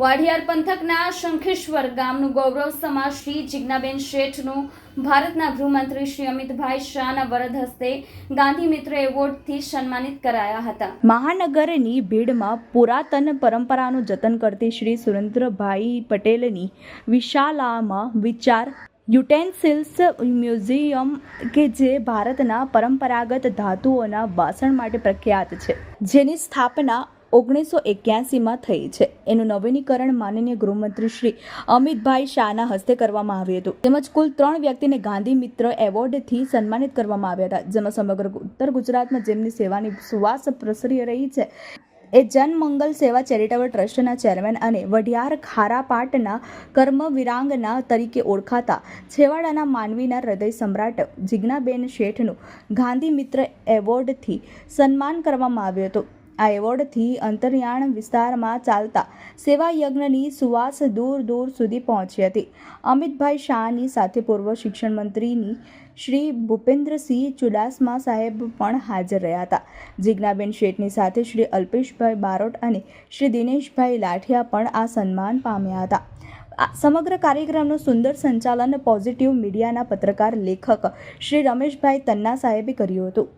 વાઢિયાર પંથકના શંખેશ્વર ગામનું ગૌરવ સમાજ શ્રી જિજ્ઞાબેન શેઠનું, ભારતના ગૃહમંત્રી શ્રી અમિતભાઈ શાહના વરદ હસ્તે ગાંધી મિત્ર એવોર્ડથી સન્માનિત કરાયા હતા. મહાનગરની ભીડમાં પુરાતન પરંપરાનું જતન કરતી શ્રી સુરેન્દ્રભાઈ પટેલની વિશાલામાં વિચાર, યુટેન્સિલ્સ મ્યુઝિયમ કે જે ભારતના પરંપરાગત ધાતુઓના વાસણ માટે પ્રખ્યાત છે. જેની સ્થાપના ઓગણીસો એક્યાસીમાં થઈ છે. એનું નવીનીકરણ માનનીય ગૃહમંત્રી શ્રી અમિતભાઈ શાહના હસ્તે કરવામાં આવ્યું હતું. તેમજ કુલ ત્રણ વ્યક્તિને ગાંધી મિત્ર એવોર્ડથી સન્માનિત કરવામાં આવ્યા હતા. જેમાં સમગ્ર ઉત્તર ગુજરાતમાં જેમની સેવાની સુવાસ પ્રસરી રહી છે, એ જનમંગલ સેવા ચેરિટેબલ ટ્રસ્ટના ચેરમેન અને વઢિયાર ખારાપાટના કર્મવિરાંગના તરીકે ઓળખાતા છેવાડાના માનવીના હૃદય સમ્રાટ જિજ્ઞાબેન શેઠનું ગાંધી મિત્ર એવોર્ડથી સન્માન કરવામાં આવ્યું હતું. આ એવોર્ડથી અંતરિયાણ વિસ્તારમાં ચાલતા સેવા યજ્ઞની સુવાસ દૂર દૂર સુધી પહોંચી હતી. અમિતભાઈ શાહની સાથે પૂર્વ શિક્ષણ મંત્રીની શ્રી ભૂપેન્દ્રસિંહ ચુડાસમા સાહેબ પણ હાજર રહ્યા હતા. જિજ્ઞાબેન શેઠની સાથે શ્રી અલ્પેશભાઈ બારોટ અને શ્રી દિનેશભાઈ લાઠિયા પણ આ સન્માન પામ્યા હતા. સમગ્ર કાર્યક્રમનું સુંદર સંચાલન પોઝિટિવ મીડિયાના પત્રકાર લેખક શ્રી રમેશભાઈ તન્ના સાહેબે કર્યું હતું.